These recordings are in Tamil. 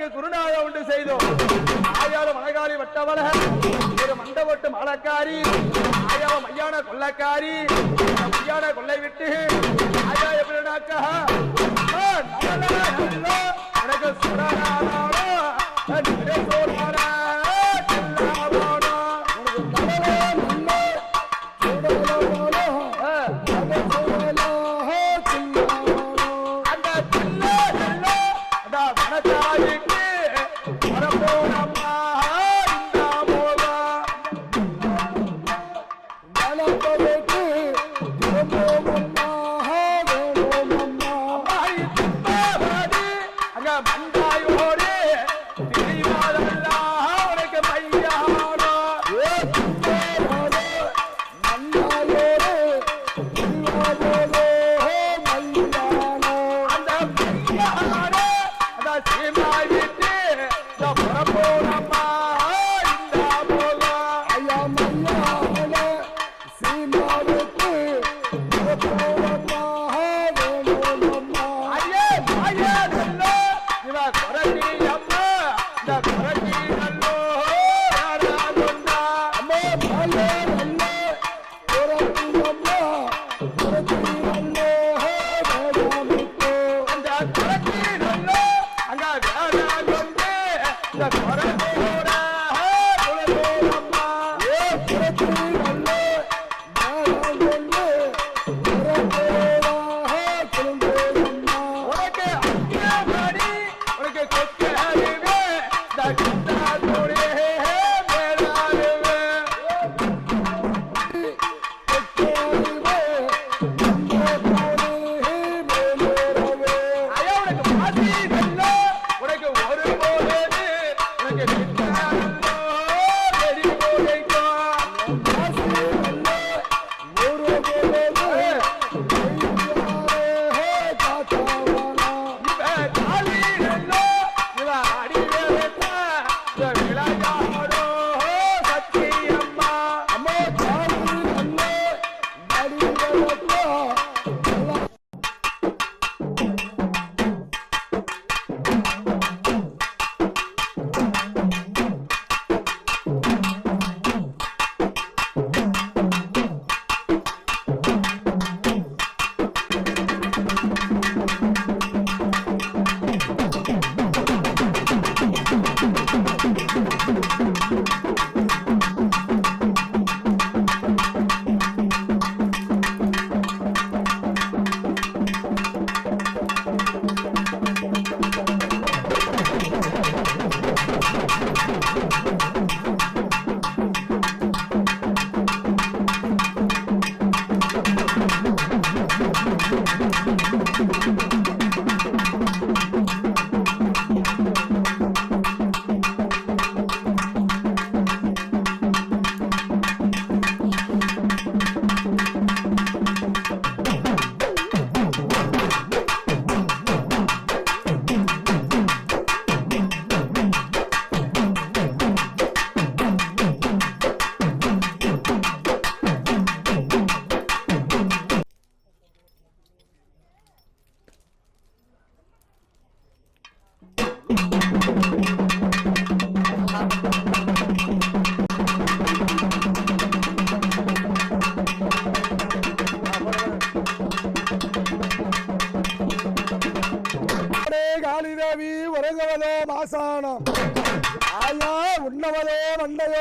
குளத்திலே குருநாத உண்டு செய்தோம். ஆயாலும் மலைகாலி வட்டவள ஒரு மண்டபட்டு மலக்காரி ஆயாவ மையான கொள்ளக்காரி மையான கொள்ளை விட்டு ஆயா எப்படினாக்கா எனக்கு சுடரானாலோ, நிறை Parabéns!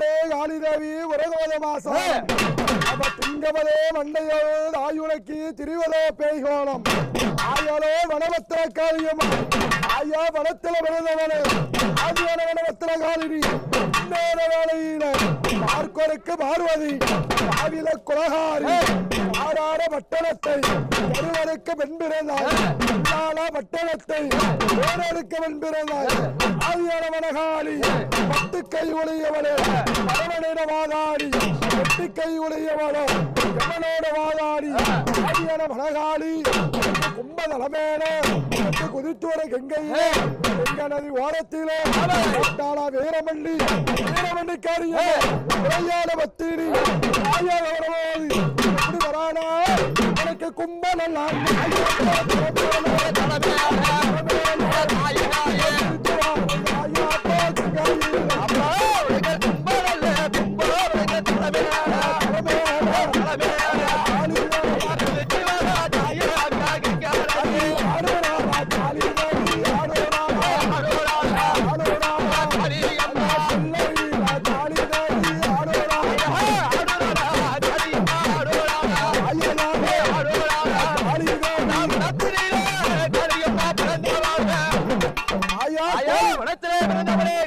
மண்டையோடு காளிதேவி உறங்குவதோ மாசம் அவ திங்கவதோ மண்டையோடு ஆயுளைக்கு திரிவதோ பேய்கோணம் ஆயாலோ வனவத்திர காளியம் ஆயா வனத்தில பிறந்தவனே ஆதியான வனவத்திர காளினி நேர வேளையில பார்க்கொருக்கு பார்வதி. ஆவில குலகாரி. ஆறார பட்டணத்தை ஒருவருக்கு பெண் பிறந்தாய் பட்டணத்தை வேறொருக்கு பெண் பிறந்தாய் பத்து கை ஒளியவளே பரவனிட வாதாடி எட்டு கை ஒளியவளோ எவனோட வாதாடி ஆவியான வனகாளி கும்பதளமேன குதித்துவர கங்கையிலே கங்கை நதி ஓரத்திலே தாளா வீரமல்லி வீரமல்லி காரியே பத்திரி ஆயா எப்படி எனக்கு கும்பல் எல்லாம் தலைமையாக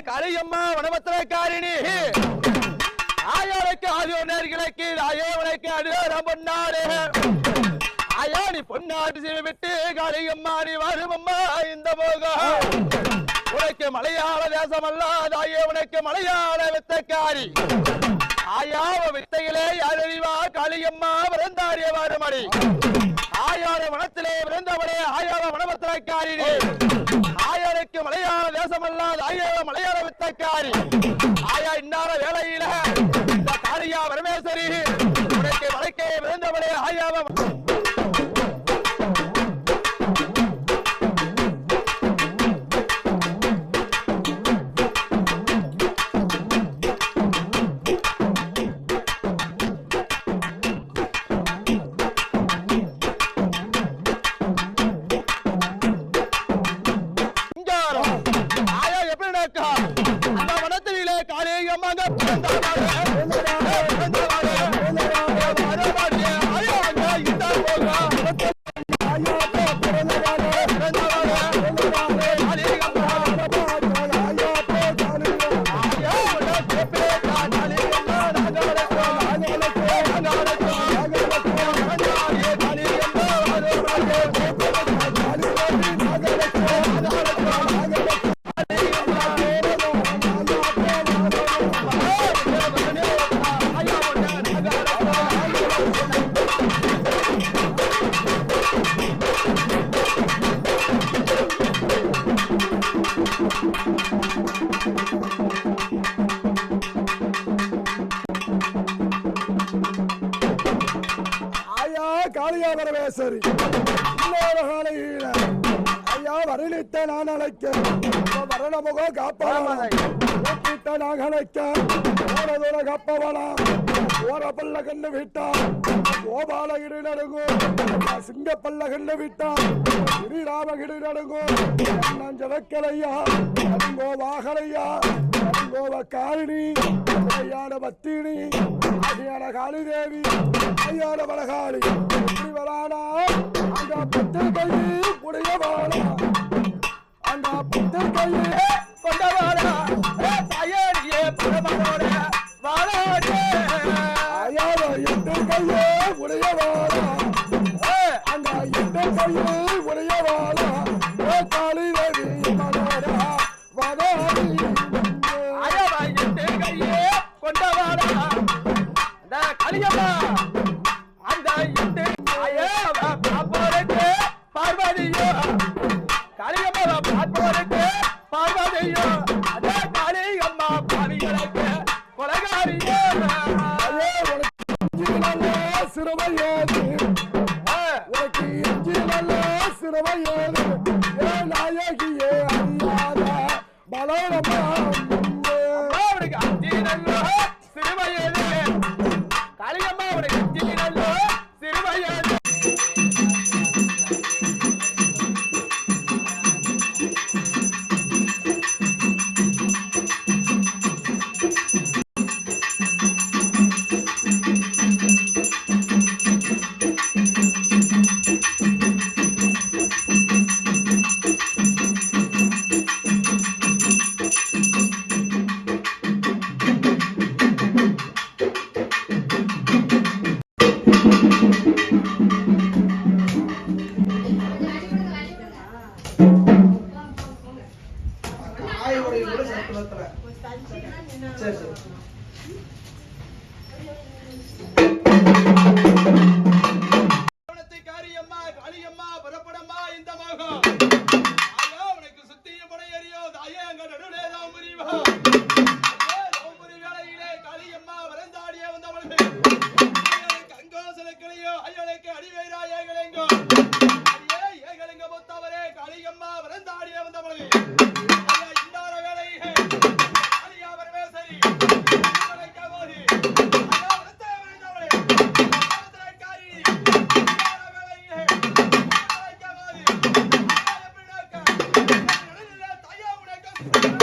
காளியம்மா வனபத்திரக்காரிணி. ஆயோருக்கு ஆதியோ நேர்களுக்கு ஆயோவனுக்கு அடியோரம் பொன்னாடு ஆயா நீ பொன்னாட்டு செய்து விட்டு காளியம்மா நீ வருமம்மா இந்த மோகம் உனக்கு மலையாள தேசம் அல்லாத ஆயே உனக்கு மலையாள வித்தக்காரி. ஆயாவ வித்தையிலே யாரறிவா காளியம்மா பிறந்தாரிய வாருமடி. ஆயார வனத்திலே விருந்தவளே ஆயாவ வனபத்திரக்காரி மலையாள ஐயோ மலையாள வித்தக்காரி. ஆயா இன்னார வேலையில காரியா பரமேஸ்வரி. உனக்கு வழக்கே விருந்தவளே ஆயாவ காளியா பரமேஸ்வரி இன்னொரு காலையில ஐயா வரலித்த நான் அழைக்க. வரணமுக காப்பவனா கூப்பிட்ட நான் அழைக்க. ஓர தூர காப்பவனா ஓர பல்ல கண்டு விட்டா. கோபால இரு நடுங்கும் சிங்க பல்ல கண்டு விட்டா. ஸ்ரீராம இரு நடுங்கும் நான் ஜவக்கலையா நடுங்கோ வாகலையா. நடுங்கோவ காரிணி ஐயான பத்தினி. காளி தேவி ஐயான பலகாளி இப்படி வரானா அந்த பத்து கையில் உடைய வாழா அந்த பத்து கையில் கொண்ட வாழா தாயே பரமனோட வாழாடே ஐயாவ எட்டு கையே உடையவாளா அந்த எட்டு கையில் காரியம்மா காளியம்மா புறப்படம்மா இந்த மோகம் ஐயோ உனக்கு சுத்தியும் படை எறியோ தாயே அங்க நடுவே தான் புரிவா லோம்புரி வேளையிலே காளியம்மா வரந்தாடிய வந்தவளே கங்கோ சிலக்கிளையோ ஐயனுக்கு அடிவேரா அடியே ஏகலிங்க பொத்தவரே காளியம்மா வரந்தாடிய வந்தவளே. Thank you.